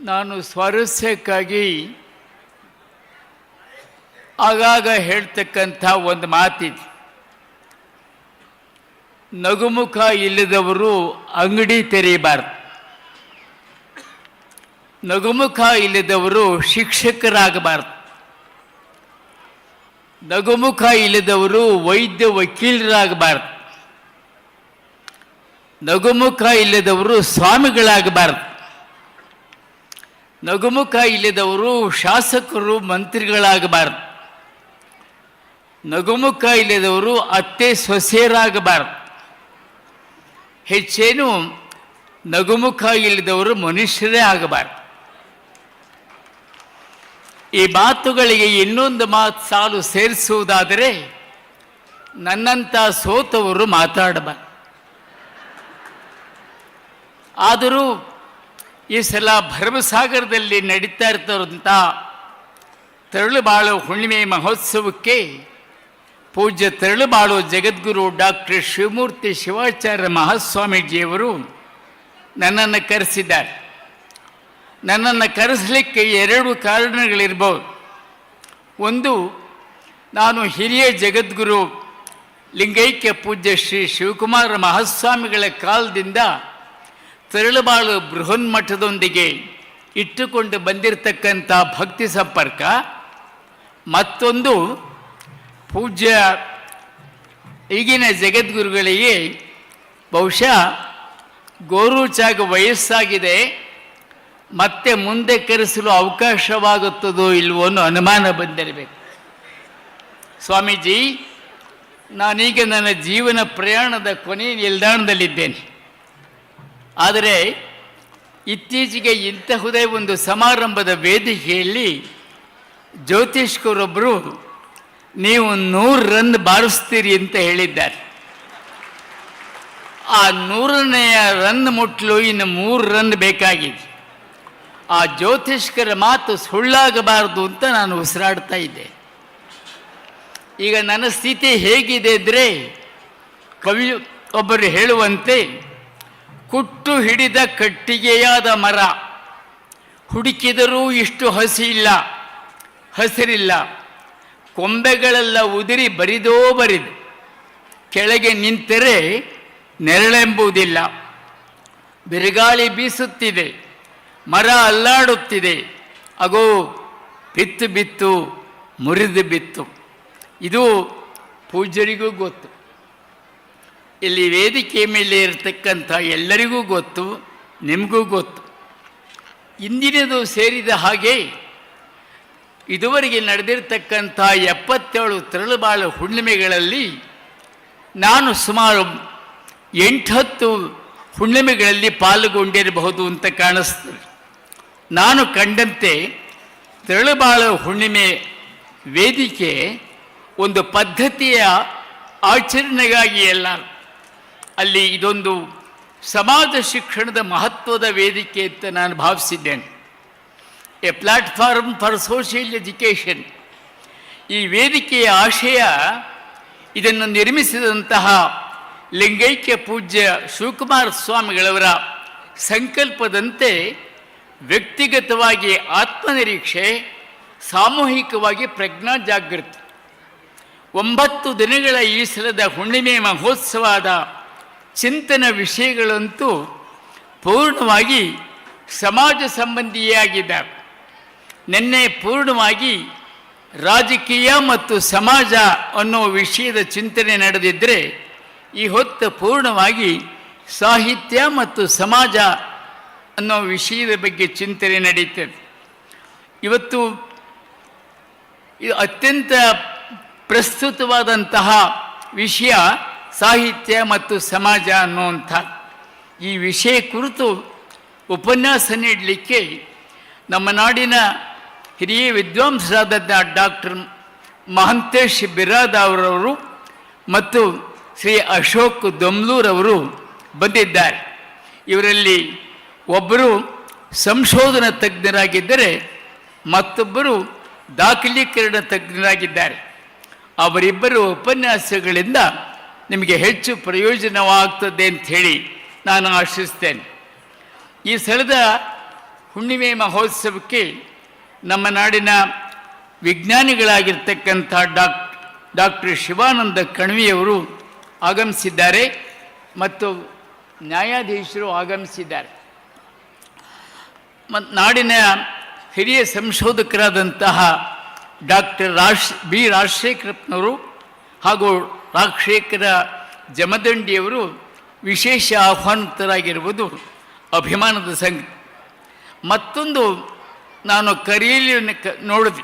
ನಾನು ಸ್ವಾರಸ್ಯಕ್ಕಾಗಿ ಆಗಾಗ ಹೇಳ್ತಕ್ಕಂಥ ಒಂದು ಮಾತಿದೆ. ನಗುಮುಖ ಇಲ್ಲದವರು ಅಂಗಡಿ ತೆರೆಯಬಾರ್ದು. ನಗುಮುಖ ಇಲ್ಲದವರು ಶಿಕ್ಷಕರಾಗಬಾರ್ದು. ನಗುಮುಖ ಇಲ್ಲದವರು ವೈದ್ಯ ವಕೀಲರಾಗಬಾರ್ದು. ನಗುಮುಖ ಇಲ್ಲದವರು ಸ್ವಾಮಿಗಳಾಗಬಾರ್ದು. ನಗುಮುಖ ಇಲ್ಲದವರು ಶಾಸಕರು, ಮಂತ್ರಿಗಳಾಗಬಾರ್ದು. ನಗುಮುಖ ಇಲ್ಲದವರು ಅತ್ತೆ ಸೊಸೆಯರಾಗಬಾರ್ದು. ಹೆಚ್ಚೇನು ನಗುಮುಖ ಇಲ್ಲದವರು ಮನುಷ್ಯರೇ ಆಗಬಾರ್ದು. ಈ ಮಾತುಗಳಿಗೆ ಇನ್ನೊಂದು ಮಾತು ಸಾಲು ಸೇರಿಸುವುದಾದರೆ ನನ್ನಂಥ ಸೋತವರು ಮಾತಾಡಬಾರ್ದು. ಆದರೂ ಈ ಸಲ ಭರಮಸಾಗರದಲ್ಲಿ ನಡೀತಾ ಇರ್ತಕ್ಕಂಥ ತರಳುಬಾಳು ಹುಣ್ಣಿಮೆ ಮಹೋತ್ಸವಕ್ಕೆ ಪೂಜ್ಯ ತರಳುಬಾಳು ಜಗದ್ಗುರು ಡಾಕ್ಟರ್ ಶಿವಮೂರ್ತಿ ಶಿವಾಚಾರ್ಯ ಮಹಾಸ್ವಾಮೀಜಿಯವರು ನನ್ನನ್ನು ಕರೆಸಿದ್ದಾರೆ. ನನ್ನನ್ನು ಕರೆಸಲಿಕ್ಕೆ ಎರಡು ಕಾರಣಗಳಿರ್ಬೋದು. ಒಂದು, ನಾನು ಹಿರಿಯ ಜಗದ್ಗುರು ಲಿಂಗೈಕ್ಯ ಪೂಜ್ಯ ಶ್ರೀ ಶಿವಕುಮಾರ ಮಹಾಸ್ವಾಮಿಗಳ ಕಾಲದಿಂದ ತರಳುಬಾಳು ಬೃಹನ್ಮಠದೊಂದಿಗೆ ಇಟ್ಟುಕೊಂಡು ಬಂದಿರತಕ್ಕಂಥ ಭಕ್ತಿ ಸಂಪರ್ಕ. ಮತ್ತೊಂದು ಪೂಜ್ಯ ಈಗಿನ ಜಗದ್ಗುರುಗಳಿಗೆ ಬಹುಶಃ ಗೋರುಚಾಗ ವಯಸ್ಸಾಗಿದೆ. ಮತ್ತೆ ಮುಂದೆ ಕರೆಸಲು ಅವಕಾಶವಾಗುತ್ತದೋ ಇಲ್ವೋ ಅನ್ನೋ ಅನುಮಾನ ಬಂದಿರಬೇಕು. ಸ್ವಾಮೀಜಿ, ನಾನೀಗ ನನ್ನ ಜೀವನ ಪ್ರಯಾಣದ ಕೊನೆಯ ನಿಲ್ದಾಣದಲ್ಲಿದ್ದೇನೆ. ಆದರೆ ಇತ್ತೀಚೆಗೆ ಇಂತಹುದೇ ಒಂದು ಸಮಾರಂಭದ ವೇದಿಕೆಯಲ್ಲಿ ಜ್ಯೋತಿಷ್ಕರೊಬ್ಬರು ನೀವು ನೂರು ರನ್ ಬಾರಿಸ್ತೀರಿ ಅಂತ ಹೇಳಿದ್ದಾರೆ. ಆ ನೂರನೆಯ ರನ್ ಮುಟ್ಟಲು ಇನ್ನು ಮೂರು ರನ್ ಬೇಕಾಗಿದೆ. ಆ ಜ್ಯೋತಿಷ್ಕರ ಮಾತು ಸುಳ್ಳಾಗಬಾರದು ಅಂತ ನಾನು ಉಸಿರಾಡ್ತಾ ಇದ್ದೆ. ಈಗ ನನ್ನ ಸ್ಥಿತಿ ಹೇಗಿದೆ ಅಂದರೆ ಕವಿ ಒಬ್ಬರು ಹೇಳುವಂತೆ ಕುಟ್ಟು ಹಿಡಿದ ಕಟ್ಟಿಗೆಯಾದ ಮರ. ಹುಡುಕಿದರೂ ಇಷ್ಟು ಹಸಿ ಇಲ್ಲ ಹಸಿರಿಲ್ಲ. ಕೊಂಬೆಗಳೆಲ್ಲ ಉದುರಿ ಬರಿದೋ ಬರಿದು, ಕೆಳಗೆ ನಿಂತರೆ ನೆರಳೆಂಬುದಿಲ್ಲ. ಬಿರುಗಾಳಿ ಬೀಸುತ್ತಿದೆ, ಮರ ಅಲ್ಲಾಡುತ್ತಿದೆ. ಅಗೋ, ಬಿತ್ತು ಬಿತ್ತು, ಮುರಿದು ಬಿತ್ತು. ಇದು ಪೂಜ್ಯರಿಗೂ ಗೊತ್ತು. ಇಲ್ಲಿ ವೇದಿಕೆ ಮೇಲೆ ಇರತಕ್ಕಂಥ ಎಲ್ಲರಿಗೂ ಗೊತ್ತು, ನಿಮಗೂ ಗೊತ್ತು. ಇಂದಿನದು ಸೇರಿದ ಹಾಗೆ ಇದುವರೆಗೆ ನಡೆದಿರ್ತಕ್ಕಂಥ ಎಪ್ಪತ್ತೇಳು ತರಳುಬಾಳು ಹುಣ್ಣಿಮೆಗಳಲ್ಲಿ ನಾನು ಸುಮಾರು ಎಂಟತ್ತು ಹುಣ್ಣಿಮೆಗಳಲ್ಲಿ ಪಾಲ್ಗೊಂಡಿರಬಹುದು ಅಂತ ಕಾಣಿಸ್ತದೆ. ನಾನು ಕಂಡಂತೆ ತೆರಳುಬಾಳು ಹುಣ್ಣಿಮೆ ವೇದಿಕೆ ಒಂದು ಪದ್ಧತಿಯ ಆಚರಣೆಗಾಗಿ ಅಲ್ಲ ಅಲ್ಲಿ ಇದೊಂದು ಸಮಾಜ ಶಿಕ್ಷಣದ ಮಹತ್ವದ ವೇದಿಕೆ ಅಂತ ನಾನು ಭಾವಿಸಿದ್ದೇನೆ. A platform for social education. ಈ ವೇದಿಕೆಯ ಆಶಯ ಇದನ್ನು ನಿರ್ಮಿಸಿದಂತಹ ಲಿಂಗೈಕ್ಯ ಪೂಜ್ಯ ಶಿವಕುಮಾರ ಸ್ವಾಮಿಗಳವರ ಸಂಕಲ್ಪದಂತೆ ವ್ಯಕ್ತಿಗತವಾಗಿ ಆತ್ಮನಿರೀಕ್ಷೆ, ಸಾಮೂಹಿಕವಾಗಿ ಪ್ರಜ್ಞಾ ಜಾಗೃತಿ. ಒಂಬತ್ತು ದಿನಗಳ ಈ ಸಲದ ಹುಣ್ಣಿಮೆ ಮಹೋತ್ಸವದ ಚಿಂತನ ವಿಷಯಗಳಂತೂ ಪೂರ್ಣವಾಗಿ ಸಮಾಜ ಸಂಬಂಧಿಯಾಗಿದ್ದಾವೆ. ನಿನ್ನೆ ಪೂರ್ಣವಾಗಿ ರಾಜಕೀಯ ಮತ್ತು ಸಮಾಜ ಅನ್ನೋ ವಿಷಯದ ಚಿಂತನೆ ನಡೆದಿದ್ದರೆ ಈ ಹೊತ್ತು ಪೂರ್ಣವಾಗಿ ಸಾಹಿತ್ಯ ಮತ್ತು ಸಮಾಜ ಅನ್ನೋ ವಿಷಯದ ಬಗ್ಗೆ ಚಿಂತನೆ ನಡೀತದೆ. ಇವತ್ತು ಇದು ಅತ್ಯಂತ ಪ್ರಸ್ತುತವಾದಂತಹ ವಿಷಯ ಸಾಹಿತ್ಯ ಮತ್ತು ಸಮಾಜ ಅನ್ನುವಂಥ ಈ ವಿಷಯ ಕುರಿತು ಉಪನ್ಯಾಸ ನೀಡಲಿಕ್ಕೆ ನಮ್ಮ ನಾಡಿನ ಹಿರಿಯ ವಿದ್ವಾಂಸರಾದ ಡಾಕ್ಟರ್ ಮಹಂತೇಶ್ ಬಿರಾದ್ ಅವರವರು ಮತ್ತು ಶ್ರೀ ಅಶೋಕ್ ದೊಮ್ಲೂರವರು ಬಂದಿದ್ದಾರೆ. ಇವರಲ್ಲಿ ಒಬ್ಬರು ಸಂಶೋಧನಾ ತಜ್ಞರಾಗಿದ್ದರೆ ಮತ್ತೊಬ್ಬರು ದಾಖಲೀಕರಣ ತಜ್ಞರಾಗಿದ್ದಾರೆ. ಅವರಿಬ್ಬರು ಉಪನ್ಯಾಸಗಳಿಂದ ನಿಮಗೆ ಹೆಚ್ಚು ಪ್ರಯೋಜನವಾಗ್ತದೆ ಹೇಳಿ ನಾನು ಆಶಿಸ್ತೇನೆ. ಈ ಸ್ಥಳದ ಹುಣ್ಣಿಮೆ ಮಹೋತ್ಸವಕ್ಕೆ ನಮ್ಮ ನಾಡಿನ ವಿಜ್ಞಾನಿಗಳಾಗಿರ್ತಕ್ಕಂಥ ಡಾಕ್, ಡಾಕ್ಟರ್ ಶಿವಾನಂದ ಕಣ್ವಿಯವರು ಆಗಮಿಸಿದ್ದಾರೆ ಮತ್ತು ನ್ಯಾಯಾಧೀಶರು ಆಗಮಿಸಿದ್ದಾರೆ. ಮತ್ತು ನಾಡಿನ ಹಿರಿಯ ಸಂಶೋಧಕರಾದಂತಹ ಡಾಕ್ಟರ್ ರಾಶ್, ಬಿ ರಾಜಶೇಖರಪ್ಪನವರು ಹಾಗೂ ರಾಜಶೇಖರ ಜಮದಂಡಿಯವರು ವಿಶೇಷ ಆಹ್ವಾನಿತರಾಗಿರುವುದು ಅಭಿಮಾನದ ಸಂಗತಿ. ಮತ್ತೊಂದು ನಾನು ಕರೀಲಿಯನ್ನು ಕ, ನೋಡಿದೆ.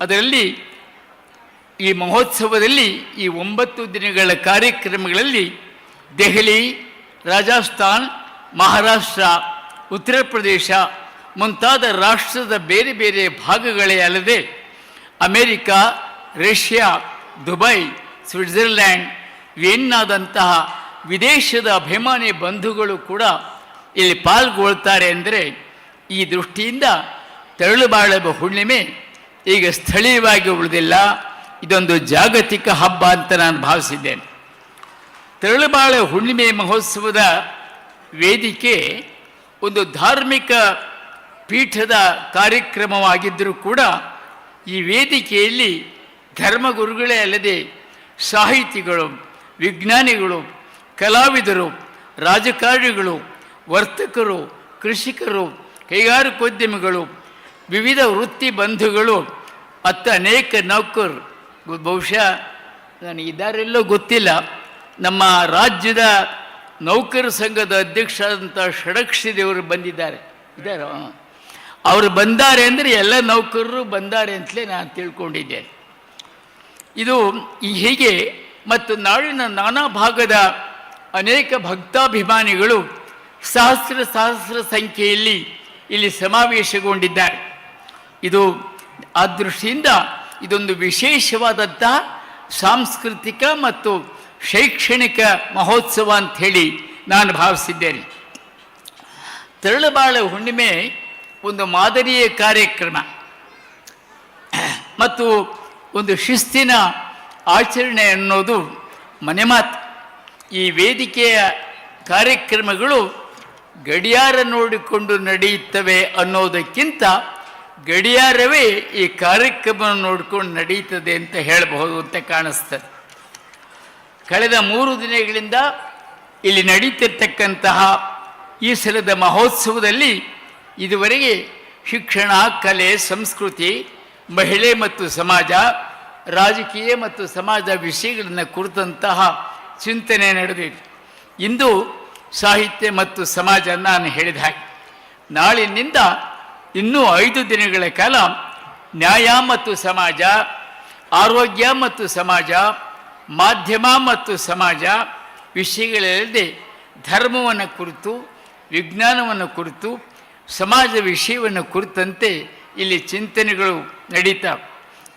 ಅದರಲ್ಲಿ ಈ ಮಹೋತ್ಸವದಲ್ಲಿ ಈ ಒಂಬತ್ತು ದಿನಗಳ ಕಾರ್ಯಕ್ರಮಗಳಲ್ಲಿ ದೆಹಲಿ, ರಾಜಸ್ಥಾನ್, ಮಹಾರಾಷ್ಟ್ರ, ಉತ್ತರ ಪ್ರದೇಶ ಮುಂತಾದ ರಾಷ್ಟ್ರದ ಬೇರೆ ಬೇರೆ ಭಾಗಗಳೇ ಅಲ್ಲದೆ ಅಮೇರಿಕಾ, ರಷ್ಯಾ, ದುಬೈ ಸ್ವಿಟ್ಜರ್ಲ್ಯಾಂಡ್, ವಿಯೆನ್ನಾದಂತಹ ವಿದೇಶದ ಅಭಿಮಾನಿ ಬಂಧುಗಳು ಕೂಡ ಇಲ್ಲಿ ಪಾಲ್ಗೊಳ್ತಾರೆ ಅಂದರೆ ಈ ದೃಷ್ಟಿಯಿಂದ ತೆರಳುಬಾಳವ ಹುಣ್ಣಿಮೆ ಈಗ ಸ್ಥಳೀಯವಾಗಿ ಉಳಿದಿಲ್ಲ. ಇದೊಂದು ಜಾಗತಿಕ ಹಬ್ಬ ಅಂತ ನಾನು ಭಾವಿಸಿದ್ದೇನೆ. ತೆರಳುಬಾಳ ಹುಣ್ಣಿಮೆ ಮಹೋತ್ಸವದ ವೇದಿಕೆ ಒಂದು ಧಾರ್ಮಿಕ ಪೀಠದ ಕಾರ್ಯಕ್ರಮವಾಗಿದ್ದರೂ ಕೂಡ ಈ ವೇದಿಕೆಯಲ್ಲಿ ಧರ್ಮಗುರುಗಳೇ ಅಲ್ಲದೆ ಸಾಹಿತಿಗಳು, ವಿಜ್ಞಾನಿಗಳು, ಕಲಾವಿದರು, ರಾಜಕಾರಣಿಗಳು, ವರ್ತಕರು, ಕೃಷಿಕರು, ಕೈಗಾರಿಕೋದ್ಯಮಿಗಳು, ವಿವಿಧ ವೃತ್ತಿ ಬಂಧುಗಳು ಅತ್ತ ಅನೇಕ ನೌಕರು. ಬಹುಶಃ ನನಗೆ ಇದಾರೆಲ್ಲೋ ಗೊತ್ತಿಲ್ಲ. ನಮ್ಮ ರಾಜ್ಯದ ನೌಕರ ಸಂಘದ ಅಧ್ಯಕ್ಷರಾದಂಥ ಷಡಕ್ಷಿ ದೇವರು ಬಂದಿದ್ದಾರೆ ಇದ್ದಾರೆ ಅವರು ಬಂದಾರೆ ಅಂದರೆ ಎಲ್ಲ ನೌಕರರು ಬಂದಾರೆ ಅಂತಲೇ ನಾನು ತಿಳ್ಕೊಂಡಿದ್ದೇನೆ. ಇದು ಈ ಹೀಗೆ ಮತ್ತು ನಾಡಿನ ನಾನಾ ಭಾಗದ ಅನೇಕ ಭಕ್ತಾಭಿಮಾನಿಗಳು ಸಹಸ್ರ ಸಹಸ್ರ ಸಂಖ್ಯೆಯಲ್ಲಿ ಇಲ್ಲಿ ಸಮಾವೇಶಗೊಂಡಿದ್ದಾರೆ. ಇದು ಆ ದೃಷ್ಟಿಯಿಂದ ಇದೊಂದು ವಿಶೇಷವಾದಂತಹ ಸಾಂಸ್ಕೃತಿಕ ಮತ್ತು ಶೈಕ್ಷಣಿಕ ಮಹೋತ್ಸವ ಅಂತ ಹೇಳಿ ನಾನು ಭಾವಿಸಿದ್ದೇನೆ. ತೆರಳುಬಾಳ ಹುಣ್ಣಿಮೆ ಒಂದು ಮಾದರಿಯ ಕಾರ್ಯಕ್ರಮ. ಮತ್ತು ಒಂದು ಶಿಸ್ತಿನ ಆಚರಣೆ ಅನ್ನೋದು ಮನೆ ಮಾತು. ಈ ವೇದಿಕೆಯ ಕಾರ್ಯಕ್ರಮಗಳು ಗಡಿಯಾರ ನೋಡಿಕೊಂಡು ನಡೆಯುತ್ತವೆ ಅನ್ನೋದಕ್ಕಿಂತ ಗಡಿಯಾರವೇ ಈ ಕಾರ್ಯಕ್ರಮ ನೋಡಿಕೊಂಡು ನಡೀತದೆ ಅಂತ ಹೇಳಬಹುದು ಅಂತ ಕಾಣಿಸ್ತದೆ. ಕಳೆದ ಮೂರು ದಿನಗಳಿಂದ ಇಲ್ಲಿ ನಡೀತಿರ್ತಕ್ಕಂತಹ ಈ ಸಲದ ಮಹೋತ್ಸವದಲ್ಲಿ ಇದುವರೆಗೆ ಶಿಕ್ಷಣ, ಕಲೆ, ಸಂಸ್ಕೃತಿ ಮಹಿಳೆ ಮತ್ತು ಸಮಾಜ, ರಾಜಕೀಯ ಮತ್ತು ಸಮಾಜ ವಿಷಯಗಳನ್ನು ಕುರಿತಂತಹ ಚಿಂತನೆ ನಡೆದಿದೆ. ಇಂದು ಸಾಹಿತ್ಯ ಮತ್ತು ಸಮಾಜ ನಾನು ಹೇಳಿದ ಹಾಗೆ, ನಾಳಿನಿಂದ ಇನ್ನೂ ಐದು ದಿನಗಳ ಕಾಲ ನ್ಯಾಯ ಮತ್ತು ಸಮಾಜ, ಆರೋಗ್ಯ ಮತ್ತು ಸಮಾಜ, ಮಾಧ್ಯಮ ಮತ್ತು ಸಮಾಜ ವಿಷಯಗಳಲ್ಲದೆ ಧರ್ಮವನ್ನು ಕುರಿತು, ವಿಜ್ಞಾನವನ್ನು ಕುರಿತು, ಸಮಾಜ ವಿಷಯವನ್ನು ಕುರಿತಂತೆ ಇಲ್ಲಿ ಚಿಂತನೆಗಳು ನಡೀತಾ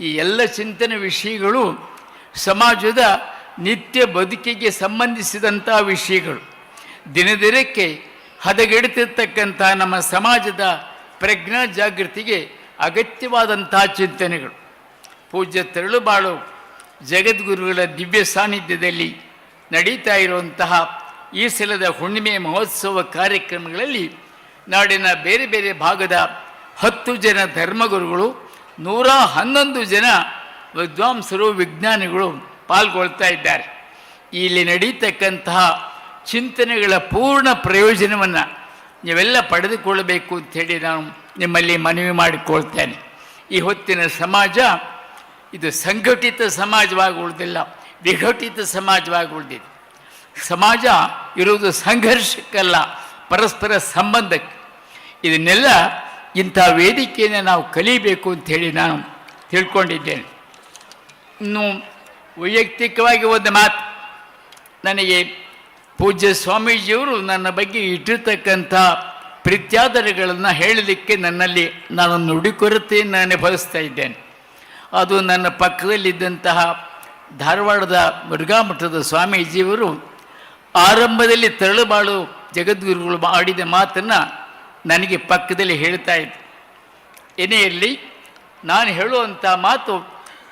ಈ ಎಲ್ಲ ಚಿಂತನೆ ವಿಷಯಗಳು ಸಮಾಜದ ನಿತ್ಯ ಬದುಕಿಗೆ ಸಂಬಂಧಿಸಿದಂಥ ವಿಷಯಗಳು. ದಿನದಿನಕ್ಕೆ ಹದಗೆಡುತ್ತಿರ್ತಕ್ಕಂಥ ನಮ್ಮ ಸಮಾಜದ ಪ್ರಜ್ಞಾ ಜಾಗೃತಿಗೆ ಅಗತ್ಯವಾದಂತಹ ಚಿಂತನೆಗಳು. ಪೂಜ್ಯ ತೆರಳುಬಾಳು ಜಗದ್ಗುರುಗಳ ದಿವ್ಯ ಸಾನ್ನಿಧ್ಯದಲ್ಲಿ ನಡೀತಾ ಇರುವಂತಹ ಈ ಸಲದ ಹುಣ್ಣಿಮೆ ಮಹೋತ್ಸವ ಕಾರ್ಯಕ್ರಮಗಳಲ್ಲಿ ನಾಡಿನ ಬೇರೆ ಬೇರೆ ಭಾಗದ ಹತ್ತು ಜನ ಧರ್ಮಗುರುಗಳು, ನೂರ ಹನ್ನೊಂದು ಜನ ವಿದ್ವಾಂಸರು, ವಿಜ್ಞಾನಿಗಳು ಪಾಲ್ಗೊಳ್ತಾ ಇದ್ದಾರೆ. ಇಲ್ಲಿ ನಡೀತಕ್ಕಂತಹ ಚಿಂತನೆಗಳ ಪೂರ್ಣ ಪ್ರಯೋಜನವನ್ನು ನೀವೆಲ್ಲ ಪಡೆದುಕೊಳ್ಳಬೇಕು ಅಂಥೇಳಿ ನಾನು ನಿಮ್ಮಲ್ಲಿ ಮನವಿ ಮಾಡಿಕೊಳ್ತೇನೆ. ಈ ಹೊತ್ತಿನ ಸಮಾಜ ಇದು ಸಂಘಟಿತ ಸಮಾಜವಾಗಿ ಉಳಿದಿಲ್ಲ ವಿಘಟಿತ ಸಮಾಜವಾಗಿ ಉಳಿದಿದೆ ಸಮಾಜ ಇರುವುದು ಸಂಘರ್ಷಕ್ಕಲ್ಲ, ಪರಸ್ಪರ ಸಂಬಂಧಕ್ಕೆ. ಇದನ್ನೆಲ್ಲ ಇಂಥ ವೇದಿಕೆಯನ್ನು ನಾವು ಕಲಿಬೇಕು ಅಂಥೇಳಿ ನಾನು ತಿಳ್ಕೊಂಡಿದ್ದೇನೆ. ಇನ್ನು ವೈಯಕ್ತಿಕವಾಗಿ ಒಂದು ಮಾತು, ನನಗೆ ಪೂಜ್ಯ ಸ್ವಾಮೀಜಿಯವರು ನನ್ನ ಬಗ್ಗೆ ಇಟ್ಟಿರ್ತಕ್ಕಂಥ ಪ್ರೀತ್ಯಾದರಗಳನ್ನು ಹೇಳಲಿಕ್ಕೆ ನನ್ನಲ್ಲಿ ನಾನು ನುಡಿಕೊರತೆಯನ್ನು ಅನುಭವಿಸ್ತಾ ಇದ್ದೇನೆ. ಅದು ನನ್ನ ಪಕ್ಕದಲ್ಲಿದ್ದಂತಹ ಧಾರವಾಡದ ಮುರುಘಾಮಠದ ಸ್ವಾಮೀಜಿಯವರು ಆರಂಭದಲ್ಲಿ ತರಳುಬಾಳು ಜಗದ್ಗುರುಗಳು ಆಡಿದ ಮಾತನ್ನು ನನಗೆ ಪಕ್ಕದಲ್ಲಿ ಹೇಳ್ತಾ ಇದ್ದೆ. ಏನೇ ಇರಲಿ, ನಾನು ಹೇಳುವಂಥ ಮಾತು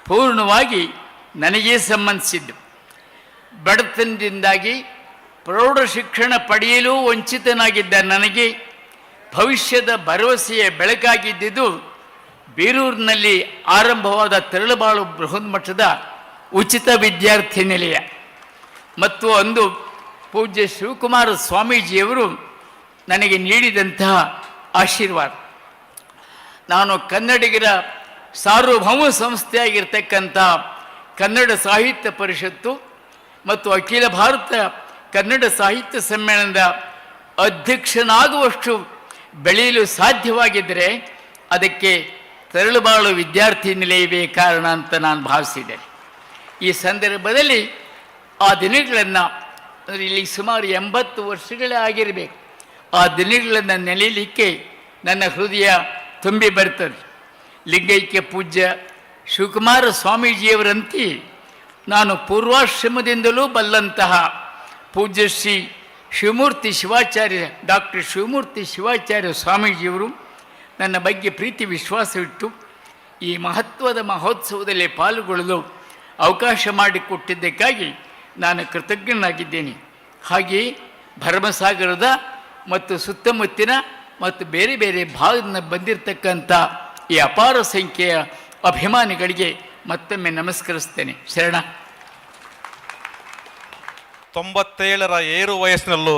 ಪೂರ್ಣವಾಗಿ ನನಗೇ ಸಂಬಂಧಿಸಿದ್ದು. ಬಡತನದಿಂದಾಗಿ ಪ್ರೌಢ ಶಿಕ್ಷಣ ಪಡೆಯಲು ವಂಚಿತನಾಗಿದ್ದ ನನಗೆ ಭವಿಷ್ಯದ ಭರವಸೆಯ ಬೆಳಕಾಗಿದ್ದುದು ಬೀರೂರಿನಲ್ಲಿ ಆರಂಭವಾದ ತೆರಳುಬಾಳು ಬೃಹನ್ಮಠದ ಉಚಿತ ವಿದ್ಯಾರ್ಥಿ ನಿಲಯ ಮತ್ತು ಅಂದು ಪೂಜ್ಯ ಶಿವಕುಮಾರ ಸ್ವಾಮೀಜಿಯವರು ನನಗೆ ನೀಡಿದಂತಹ ಆಶೀರ್ವಾದ. ನಾನು ಕನ್ನಡಿಗರ ಸಾರ್ವಭೌಮ ಸಂಸ್ಥೆಯಾಗಿರ್ತಕ್ಕಂಥ ಕನ್ನಡ ಸಾಹಿತ್ಯ ಪರಿಷತ್ತು ಮತ್ತು ಅಖಿಲ ಭಾರತ ಕನ್ನಡ ಸಾಹಿತ್ಯ ಸಮ್ಮೇಳನದ ಅಧ್ಯಕ್ಷನಾಗುವಷ್ಟು ಬೆಳೆಯಲು ಸಾಧ್ಯವಾಗಿದ್ದರೆ ಅದಕ್ಕೆ ತೆರಳುಬಾಳು ವಿದ್ಯಾರ್ಥಿ ನಿಲಯವೇ ಕಾರಣ ಅಂತ ನಾನು ಭಾವಿಸಿದೆ. ಈ ಸಂದರ್ಭದಲ್ಲಿ ಆ ದಿನಗಳನ್ನು, ಅಂದರೆ ಇಲ್ಲಿ ಸುಮಾರು ಎಂಬತ್ತು ವರ್ಷಗಳೇ ಆಗಿರಬೇಕು. ಆ ದಿನಗಳನ್ನು ನೆನೆಯಲಿಕ್ಕೆ ನನ್ನ ಹೃದಯ ತುಂಬಿ ಬರ್ತದೆ ಲಿಂಗೈಕ್ಯ ಪೂಜ್ಯ ಶಿವಕುಮಾರ ಸ್ವಾಮೀಜಿಯವರಂತೆ ನಾನು ಪೂರ್ವಾಶ್ರಮದಿಂದಲೂ ಬಲ್ಲಂತಹ ಪೂಜ್ಯ ಶ್ರೀ ಶಿವಮೂರ್ತಿ ಶಿವಾಚಾರ್ಯ ಡಾಕ್ಟರ್ ಶಿವಮೂರ್ತಿ ಶಿವಾಚಾರ್ಯ ಸ್ವಾಮೀಜಿಯವರು ನನ್ನ ಬಗ್ಗೆ ಪ್ರೀತಿ ವಿಶ್ವಾಸವಿಟ್ಟು ಈ ಮಹತ್ವದ ಮಹೋತ್ಸವದಲ್ಲಿ ಪಾಲ್ಗೊಳ್ಳಲು ಅವಕಾಶ ಮಾಡಿಕೊಟ್ಟಿದ್ದಕ್ಕಾಗಿ ನಾನು ಕೃತಜ್ಞನಾಗಿದ್ದೇನೆ. ಹಾಗೆಯೇ ಭರಮಸಾಗರದ ಮತ್ತು ಸುತ್ತಮುತ್ತಿನ ಮತ್ತು ಬೇರೆ ಬೇರೆ ಭಾಗದಿಂದ ಬಂದಿರತಕ್ಕಂಥ ಈ ಅಪಾರ ಸಂಖ್ಯೆಯ ಅಭಿಮಾನಿಗಳಿಗೆ ಮತ್ತೊಮ್ಮೆ ನಮಸ್ಕರಿಸ್ತೇನೆ. ಶರಣ. ತೊಂಬತ್ತೇಳರ ಏರು ವಯಸ್ಸಿನಲ್ಲೂ